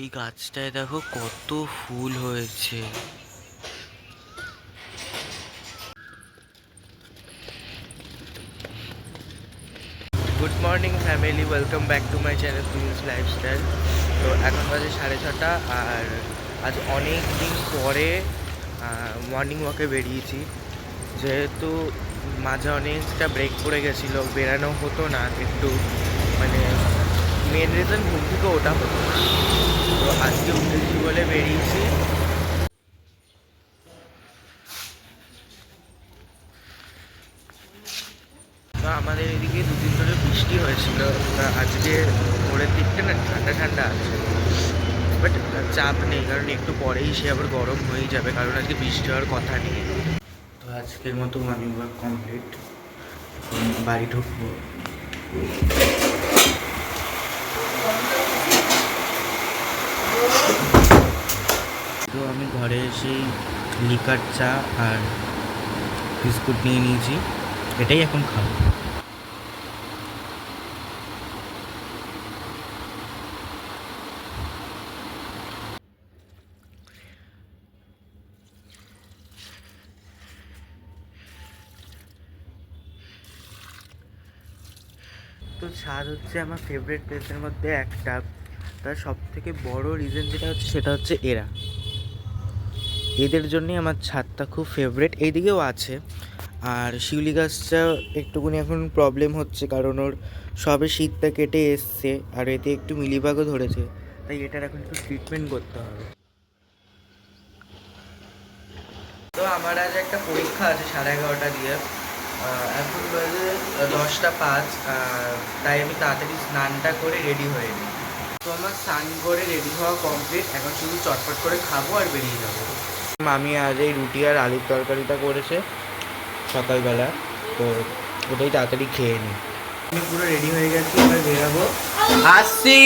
এই গাছটায় দেখো কত ফুল হয়েছে। Good morning family welcome back to my channel prince lifestyle তো এখন বাজে সাড়ে ছটা, আর আজ অনেক দিন পরে মর্নিং ওয়াকে বেরিয়েছি। যেহেতু মাঝে অনেকটা ব্রেক পড়ে গেছিল, বেরানো হতো না একটু মানে মেন রিজন ঘুম থেকে ওটা হতো তো আজকে উঠেছি বলে বেরিয়েছি। তো আমাদের এদিকে দুদিন ধরে বৃষ্টি হয়েছিল। আজকে ভোরের দিকটা না ঠান্ডা ঠান্ডা আছে। বাট চাপ নেই, কারণ একটু পরেই সে আবার গরম হয়ে যাবে, কারণ আজকে বৃষ্টি হওয়ার কথা নেই। তো আজকের মতো মর্নিং ওয়াক কমপ্লিট বাড়ি ঢুকবো। তো আমি ঘরে এসে লিকার চা আর বিস্কুট নিয়ে নিয়েছি। এটাই এখন খাব। তো ছাদ হচ্ছে আমার ফেভারিট প্লেসের মধ্যে একটা। তার সব থেকে বড় রিজন যেটা হচ্ছে সেটা হচ্ছে এরা। এদের জন্যই আমার ছাদটা খুব ফেভারিট এইদিকেও আছে। আর শিউলি গাছটা একটুখানি এখন প্রবলেম হচ্ছে কারণ ওর সবে শীতটা কেটে এসছে আর এতে একটু মিলিবাগও ধরেছে। তাই এটার এখন একটু ট্রিটমেন্ট করতে হবে। তো আমার আজ একটা পরীক্ষা আছে সাড়ে এগারোটা দিয়ে। এখন বাজে দশটা পাঁচ তাই আমি তাড়াতাড়ি স্নানটা করে রেডি হয়ে নিই। তো আমার স্নান করে রেডি হওয়া কমপ্লিট এখন শুধু চটপট করে খাব আর বেরিয়ে যাব। মামি আজ এই রুটি আর আলুর তরকারিটা করেছে সকালবেলা। তো ওটাই তাড়াতাড়ি খেয়ে নিই আমি পুরো রেডি হয়ে গেছি, এবার বেরাবো। আসছি!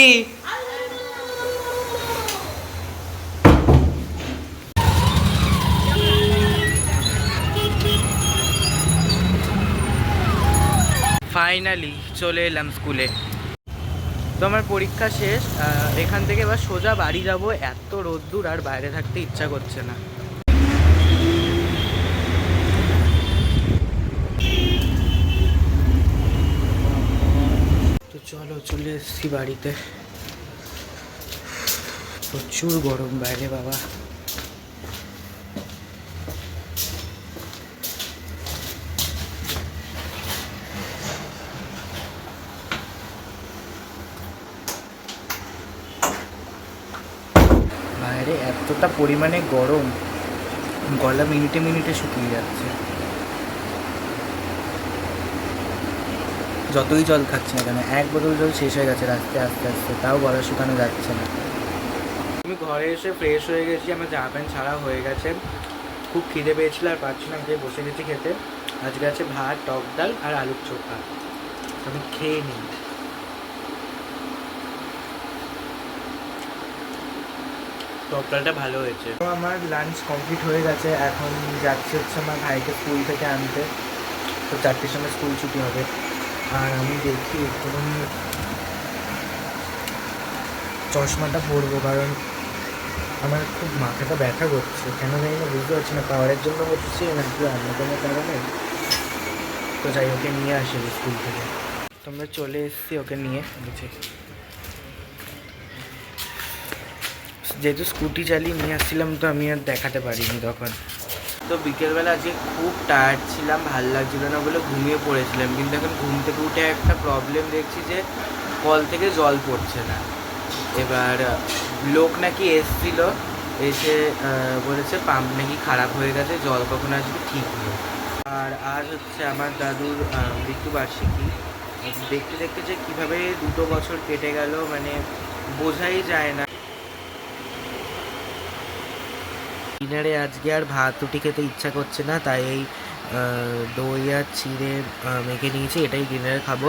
ফাইনালি চলে এলাম স্কুলে তো আমার পরীক্ষা শেষ এখান থেকে এবার সোজা বাড়ি যাব। এত রোদ্দুর আর বাইরে থাকতে ইচ্ছা করছে না। তো চলো, চলে এসছি বাড়িতে। প্রচুর গরম বাইরে, বাবা। বাইরে এতটা পরিমাণে গরম, গলা মিনিটে মিনিটে শুকিয়ে যাচ্ছে। যতই জল খাচ্ছি না কেন, এক বোতল জল শেষ হয়ে গেছে রাস্তায় আস্তে আস্তে, তাও গলা শুকানো যাচ্ছে না। আমি ঘরে এসে ফ্রেশ হয়ে গেছি, আমার জামা প্যান্ট ছাড়া হয়ে গেছে। খুব খিদে পেয়েছিল আর পাচ্ছিলাম যে বসে গেছি খেতে। আজকে আছে ভাত, টক ডাল আর আলুর চোখা। আমি খেয়ে নিই। ডালটা ভালো হয়েছে। তো আমার লাঞ্চ কমপ্লিট হয়ে গেছে, এখন যাচ্ছে হচ্ছে আমার ভাইকে স্কুল থেকে আনতে। তো চারটের সময় স্কুল ছুটি হবে। আর আমি দেখি একটুখানি চশমাটা পরবো, কারণ আমার খুব মাথাটা ব্যথা করছে। কেন জানি না, বুঝতে পারছি না, পাওয়ারের জন্য হচ্ছে নাকি অন্য কোনো কারণে। তো যাই, ওকে নিয়ে আসি স্কুল থেকে। তোমরা চলে এসছি ওকে নিয়ে বুঝে যেহেতু স্কুটি চালিয়ে নিয়ে আসছিলাম তো আমি আর দেখাতে পারিনি তখন। তো বিকেলবেলা আজকে খুব টায়ার্ড ছিলাম, ভালো লাগছিল না বলে ঘুমিয়ে পড়েছিলাম। কিন্তু এখন ঘুম থেকে উঠে একটা প্রবলেম দেখছি যে কল থেকে জল পড়ছে না। এবার, লোক নাকি এসছিল, এসে বলেছে পাম্প নাকি খারাপ হয়ে গেছে, জল কখন আসবে ঠিক নেই। আর আজ হচ্ছে আমার দাদুর মৃত্যুবার্ষিকী। দেখতে দেখতে যে কীভাবে দুটো বছর কেটে গেল মানে বোঝাই যায় না। ডিনারে আজকে আর ভাত রুটি খেতে ইচ্ছা করছে না, তাই এই দই আর চিড়ে মেখে নিয়েছি, এটাই ডিনারে খাব।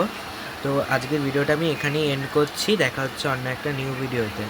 তো আজকের ভিডিওটা আমি এখানেই এন্ড করছি, দেখা হচ্ছে অন্য একটা নিউ ভিডিওতে